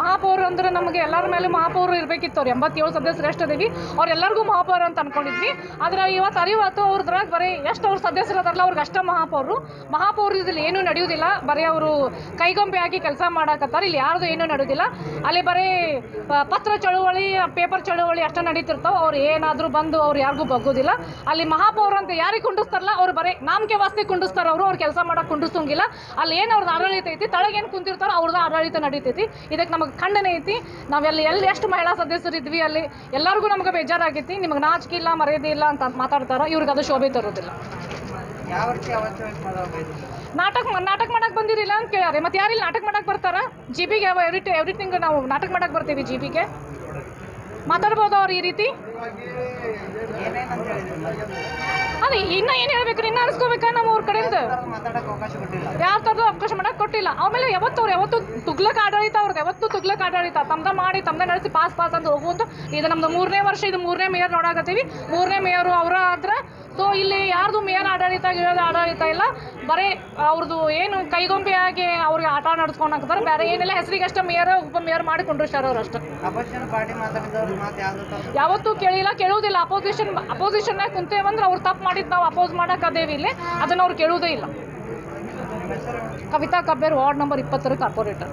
ಮಹಾಪೌರ ಅಂದ್ರೆ ನಮಗೆ ಎಲ್ಲರ ಮೇಲೆ ಮಹಾಪೌರ ಇರಬೇಕಿತ್ತು ಅವ್ರು. ಎಂಬತ್ತೇಳು ಸದಸ್ಯರು ಎಷ್ಟು ಅದೀವಿ? ಅವ್ರೆಲ್ಲರಿಗೂ ಮಹಾಪೌರ ಅಂತ ಅನ್ಕೊಂಡಿದ್ವಿ. ಆದ್ರೆ ಇವತ್ತು ಅರಿವತ್ತು ಅವ್ರದ್ರಾಗ ಬರೀ ಎಷ್ಟು ಅವ್ರ ಸದಸ್ಯರು ಅದಾರಲ್ಲ ಅವ್ರಿಗೆ ಅಷ್ಟೇ ಮಹಾಪೌರರು ಇದ್ರಲ್ಲಿ ಏನೂ ನಡೆಯುವುದಿಲ್ಲ ಬರೀ ಅವರು ಕೈಗೊಂಬೆ ಆಗಿ ಕೆಲಸ ಮಾಡಾಕತ್ತಾರೆ. ಇಲ್ಲಿ ಯಾರ್ದು ಏನೂ ನಡೆಯೋದಿಲ್ಲ ಅಲ್ಲಿ ಬರೀ ಪತ್ರ ಚಳುವಳಿ, ಪೇಪರ್ ಚಳುವಳಿ ಅಷ್ಟೇ ನಡೀತಿರ್ತಾವೆ. ಅವ್ರು ಏನಾದರೂ ಬಂದು ಅವ್ರು ಯಾರಿಗೂ ಬಗ್ಗೋದಿಲ್ಲ. ಅಲ್ಲಿ ಮಹಾಪೌರ ಅಂತ ಯಾರಿಗೆ ಕುಂಡಿಸ್ತಾರಲ್ಲ, ಅವ್ರು ಬರೀ ನಾಮಕೆ ವಾಸ್ತಿ ಕುಂಡಿಸ್ತಾರೆ ಅವರು. ಅವ್ರು ಕೆಲಸ ಮಾಡಕ್ಕೆ ಕುಂಡಿಸೋಂಗಿಲ್ಲ ಅಲ್ಲಿ ಏನು ಅವ್ರದ್ದು ಆಡಳಿತ ಐತಿ? ತಳಗೆ ಏನು ಕುಂತಿರ್ತಾರೋ ಅವ್ರದ್ದು ಆಡಳಿತ ನಡೀತೈತಿ. ಇದಕ್ಕೆ ನಮಗೆ ಖಂಡನೆ ಐತಿ. ನಾವೆಲ್ಲ ಎಲ್ಲಿ ಎಷ್ಟು ಮಹಿಳಾ ಸದಸ್ಯರು ಇದ್ವಿ ಅಲ್ಲಿ ಎಲ್ಲರಿಗೂ ನಮ್ಗೆ ಬೇಜಾರಾಗೈತಿ. ನಿಮಗೆ ನಾಚಿಕೆ ಇಲ್ಲ ಮರ್ಯಾದೆ ಇಲ್ಲ ಅಂತ ಮಾತಾಡ್ತಾರೆ ಇವ್ರಿಗೆ ಅದು ಶೋಭೆ ತರೋದಿಲ್ಲ. ನಾಟಕ ನಾಟಕ ಮಾಡಕ್ಕೆ ಬಂದಿರಿಲ್ಲ ಅಂತ ಕೇಳ್ಯಾರೆ. ಮತ್ತೆ ಯಾರಿಲ್ಲ ನಾಟಕ ಮಾಡಕ್ಕೆ ಬರ್ತಾರ? ಜಿಬಿಗೆ ಬಿಗೆ ಎವ್ರಿ ಎವ್ರಿಥಿಂಗ್ ನಾವು ನಾಟಕ ಮಾಡಕ್ಕೆ ಬರ್ತೀವಿ ಜಿಬಿಗೆ. ಮಾತಾಡ್ಬೋದು ಅವ್ರು ಈ ರೀತಿ. ಅದೇ ಇನ್ನ ಏನು ಹೇಳ್ಬೇಕು ಇನ್ನ ಅನ್ಸ್ಕೋಬೇಕಾ ನಮ್ಮ ಅವ್ರ ಕಡೆಯಿಂದ ಯಾವ ಥರದ್ದು ಅವಕಾಶ ಮಾಡಕ್ಕೆ ಕೊಟ್ಟಿಲ್ಲ. ಆಮೇಲೆ ಯಾವತ್ತವ್ರು ಯಾವತ್ತು ತುಗ್ಲಕ್ ಆಡಳಿತ ತುಗ್ಲಕ್ ಆಡಳಿತ ತಮ್ದ ಮಾಡಿ ತಮ್ದ ನಡೆಸಿ ಪಾಸ್ ಪಾಸ್ ಅಂತ ಹೋಗುವಂತ ಇದು ನಮ್ದು ಮೂರನೇ ವರ್ಷ ಇದು ಮೂರನೇ ಮೇಯರ್ ನೋಡಾಕತ್ತೀವಿ. ಮೂರನೇ ಮೇಯರು ಅವರ ಆದ್ರೆ ಸೊ ಇಲ್ಲಿ ಯಾರ್ದು ಮೇಯರ್ ಆಡಳಿತ ಇರೋದು ಆಡಳಿತ ಇಲ್ಲ. ಬರೀ ಅವ್ರದ್ದು ಏನು ಕೈಗೊಂಬೆಯಾಗಿ ಅವ್ರಿಗೆ ಆಟ ನಡೆಸ್ಕೊಂಡು ಹಾಕ್ತಾರೆ. ಬೇರೆ ಏನಿಲ್ಲ. ಹೆಸರಿಗೆ ಅಷ್ಟೇ ಮೇಯರ್ ಉಪ ಮೇಯರ್ ಮಾಡಿ ಕೊಂಡಿರ್ತಾರೆ ಅವ್ರು ಅಷ್ಟೇ. ಯಾವತ್ತೂ ಕೇಳಿಲ್ಲ ಕೇಳುವುದಿಲ್ಲ. ಅಪೋಸಿಷನ್ ಅಪೋಸಿಷನ್ನಾಗ ಕುಂತೇವಂದ್ರೆ ಅವ್ರು ತಪ್ಪು ಮಾಡಿದ್ದು ನಾವು ಅಪೋಸ್ ಮಾಡೋಕ್ಕದೇವಿ ಇಲ್ಲಿ. ಅದನ್ನು ಅವ್ರು ಕೇಳುವುದೇ ಇಲ್ಲ. ಕವಿತಾ ಕಬ್ಬೇರ್ ವಾರ್ಡ್ ನಂಬರ್ ಇಪ್ಪತ್ತರ ಕಾರ್ಪೊರೇಟರ್.